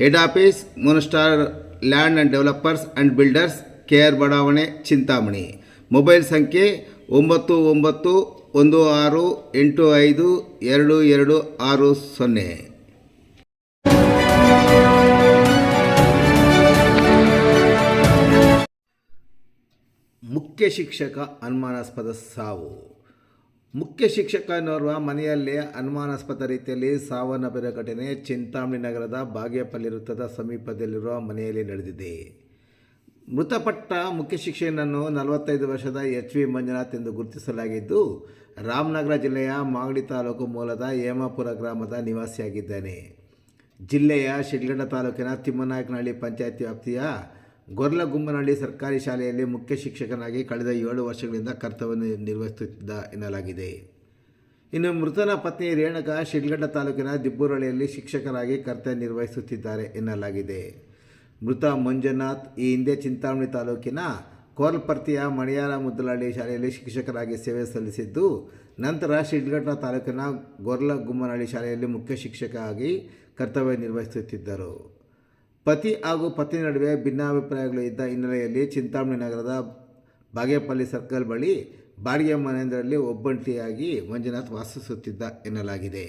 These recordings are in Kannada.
Head office moonstar land and developers and builders K R ಬಡಾವಣೆ ಚಿಂತಾಮಣಿ ಮೊಬೈಲ್ ಸಂಖ್ಯೆ ಒಂಬತ್ತು ಒಂಬತ್ತು ಒಂದು ಆರು ಎಂಟು ಐದು ಎರಡು ಎರಡು ಆರು ಸೊನ್ನೆ. ಮುಖ್ಯ ಶಿಕ್ಷಕ ಅನುಮಾನಾಸ್ಪದ ಸಾವು. ಮುಖ್ಯ ಶಿಕ್ಷಕನೋರ್ವ ಮನೆಯಲ್ಲಿ ಅನುಮಾನಾಸ್ಪದ ರೀತಿಯಲ್ಲಿ ಸಾವನ್ನಪ್ಪಿದ ಘಟನೆ ಚಿಂತಾಮಣಿ ನಗರದ ಬಾಗೇಪಲ್ಲಿ ವೃತ್ತದ ಸಮೀಪದಲ್ಲಿರುವ ಮನೆಯಲ್ಲಿ ನಡೆದಿದೆ. ಮೃತಪಟ್ಟ ಮುಖ್ಯ ಶಿಕ್ಷಕನನ್ನು ನಲವತ್ತೈದು ವರ್ಷದ ಎಚ್ ವಿ ಮಂಜುನಾಥ್ ಎಂದು ಗುರುತಿಸಲಾಗಿದ್ದು, ರಾಮನಗರ ಜಿಲ್ಲೆಯ ಮಾಗಡಿ ತಾಲೂಕು ಮೂಲದ ಹೇಮಾಪುರ ಗ್ರಾಮದ ನಿವಾಸಿಯಾಗಿದ್ದಾನೆ. ಜಿಲ್ಲೆಯ ಶಿಡ್ಲಘಟ್ಟ ತಾಲೂಕಿನ ತಿಮ್ಮನಾಯಕನಹಳ್ಳಿ ಪಂಚಾಯತ್ ವ್ಯಾಪ್ತಿಯ ಗೊರ್ಲಗುಮ್ಮನಹಳ್ಳಿ ಸರ್ಕಾರಿ ಶಾಲೆಯಲ್ಲಿ ಮುಖ್ಯ ಶಿಕ್ಷಕನಾಗಿ ಕಳೆದ ಏಳು ವರ್ಷಗಳಿಂದ ಕರ್ತವ್ಯ ನಿರ್ವಹಿಸುತ್ತಿದ್ದ ಎನ್ನಲಾಗಿದೆ. ಇನ್ನು ಮೃತನ ಪತ್ನಿ ರೇಣುಕಾ ಶಿಡ್ಲಘಟ್ಟ ತಾಲೂಕಿನ ದಿಬ್ಬೂರಳ್ಳಿಯಲ್ಲಿ ಶಿಕ್ಷಕರಾಗಿ ಕರ್ತವ್ಯ ನಿರ್ವಹಿಸುತ್ತಿದ್ದಾರೆ ಎನ್ನಲಾಗಿದೆ. ಮೃತ ಮಂಜುನಾಥ್ ಈ ಹಿಂದೆ ಚಿಂತಾಮಣಿ ತಾಲೂಕಿನ ಕೋಲ್ಪರ್ತಿಯ ಮಣಿಯಾರ ಮುದ್ದಲಹಳ್ಳಿ ಶಾಲೆಯಲ್ಲಿ ಶಿಕ್ಷಕರಾಗಿ ಸೇವೆ ಸಲ್ಲಿಸಿದ್ದು, ನಂತರ ಶಿಡ್ಲಘಟ್ಟ ತಾಲೂಕಿನ ಗೊರ್ಲಗುಮ್ಮನಹಳ್ಳಿ ಶಾಲೆಯಲ್ಲಿ ಮುಖ್ಯ ಶಿಕ್ಷಕ ಕರ್ತವ್ಯ ನಿರ್ವಹಿಸುತ್ತಿದ್ದರು. ಪತಿ ಹಾಗೂ ಪತ್ನಿ ನಡುವೆ ಭಿನ್ನಾಭಿಪ್ರಾಯಗಳು ಇದ್ದ ಹಿನ್ನೆಲೆಯಲ್ಲಿ ಚಿಂತಾಮಣಿ ನಗರದ ಬಾಗೇಪಲ್ಲಿ ಸರ್ಕಲ್ ಬಳಿ ಬಾಡಿಗೆ ಮನೆಯೊಂದರಲ್ಲಿ ಒಬ್ಬಂಟಿಯಾಗಿ ಮಂಜುನಾಥ್ ವಾಸಿಸುತ್ತಿದ್ದ ಎನ್ನಲಾಗಿದೆ.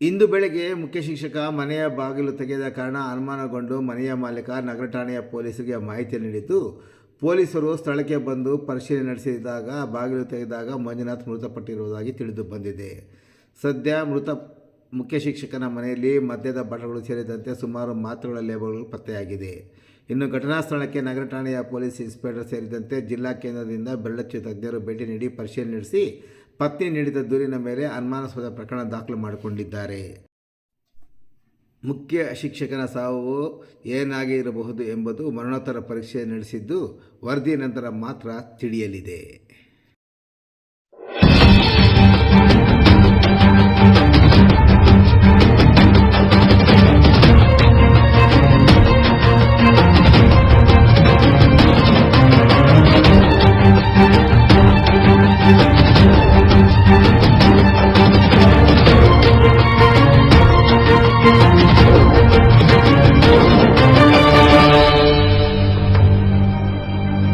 ಇಂದು ಬೆಳಗ್ಗೆ ಮುಖ್ಯ ಶಿಕ್ಷಕ ಮನೆಯ ಬಾಗಿಲು ತೆಗೆದ ಕಾರಣ ಅನುಮಾನಗೊಂಡು ಮನೆಯ ಮಾಲೀಕ ನಗರ ಠಾಣೆಯ ಪೊಲೀಸರಿಗೆ ಮಾಹಿತಿ ನೀಡಿದ್ದು, ಪೊಲೀಸರು ಸ್ಥಳಕ್ಕೆ ಬಂದು ಪರಿಶೀಲನೆ ನಡೆಸಿದಾಗ ಬಾಗಿಲು ತೆಗೆದಾಗ ಮಂಜುನಾಥ್ ಮೃತಪಟ್ಟಿರುವುದಾಗಿ ತಿಳಿದು ಬಂದಿದೆ. ಸದ್ಯ ಮೃತ ಮುಖ್ಯ ಶಿಕ್ಷಕನ ಮನೆಯಲ್ಲಿ ಮದ್ಯದ ಬಾಟಲ್ಗಳು ಸೇರಿದಂತೆ ಸುಮಾರು ಮಾತ್ರೆಗಳ ಲೇಬಲ್ಗಳು ಪತ್ತೆಯಾಗಿದೆ. ಇನ್ನು ಘಟನಾ ಸ್ಥಳಕ್ಕೆ ನಗರ ಠಾಣೆಯ ಪೊಲೀಸ್ ಇನ್ಸ್ಪೆಕ್ಟರ್ ಸೇರಿದಂತೆ ಜಿಲ್ಲಾ ಕೇಂದ್ರದಿಂದ ಬೆರಳಚ್ಚು ತಜ್ಞರು ಭೇಟಿ ನೀಡಿ ಪರಿಶೀಲನೆ ನಡೆಸಿ ಪತ್ನಿ ನೀಡಿದ ದೂರಿನ ಮೇಲೆ ಅನುಮಾನಾಸ್ಪದ ಪ್ರಕರಣ ದಾಖಲು ಮಾಡಿಕೊಂಡಿದ್ದಾರೆ. ಮುಖ್ಯ ಶಿಕ್ಷಕನ ಸಾವು ಏನಾಗಿರಬಹುದು ಎಂಬುದು ಮರಣೋತ್ತರ ಪರೀಕ್ಷೆ ನಡೆಸಿದ್ದು ವರದಿ ನಂತರ ಮಾತ್ರ ತಿಳಿಯಲಿದೆ.